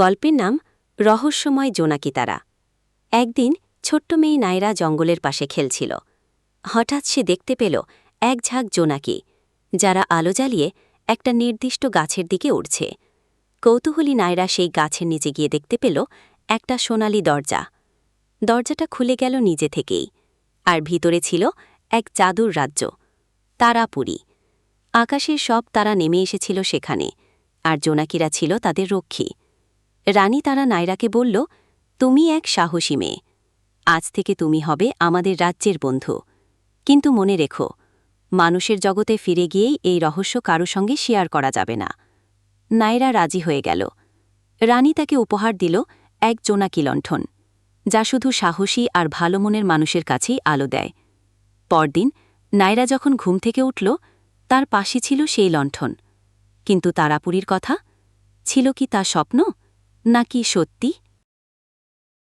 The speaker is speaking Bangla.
গল্পের নাম রহস্যময় জোনাকি তারা একদিন ছোট্ট মেয়ে নাইরা জঙ্গলের পাশে খেলছিল। হঠাৎ সে দেখতে পেল এক ঝাঁক জোনাকি, যারা আলো জ্বালিয়ে একটা নির্দিষ্ট গাছের দিকে উড়ছে। কৌতূহলী নাইরা সেই গাছের নিচে গিয়ে দেখতে পেল একটা সোনালি দরজা। দরজাটা খুলে গেল নিজে থেকেই, আর ভিতরে ছিল এক জাদুর রাজ্য, তারাপুরী। আকাশের সব তারা নেমে এসেছিল সেখানে, আর জোনাকিরা ছিল তাদের রক্ষী। রানী তারা নাইরাকে বলল, তুমি এক সাহসী মেয়ে। আজ থেকে তুমি হবে আমাদের রাজ্যের বন্ধু। কিন্তু মনে রেখো, মানুষের জগতে ফিরে গিয়েই এই রহস্য কারও সঙ্গে শেয়ার করা যাবে না। নাইরা রাজি হয়ে গেল। রানী তাকে উপহার দিল এক জোনাকি লণ্ঠন, যা শুধু সাহসী আর ভালো মনের মানুষের কাছেই আলো দেয়। পরদিন নাইরা যখন ঘুম থেকে উঠল, তার পাশে ছিল সেই লণ্ঠন। কিন্তু তারাপুরীর কথা? ছিল কি তা স্বপ্ন? নাকি সত্যি?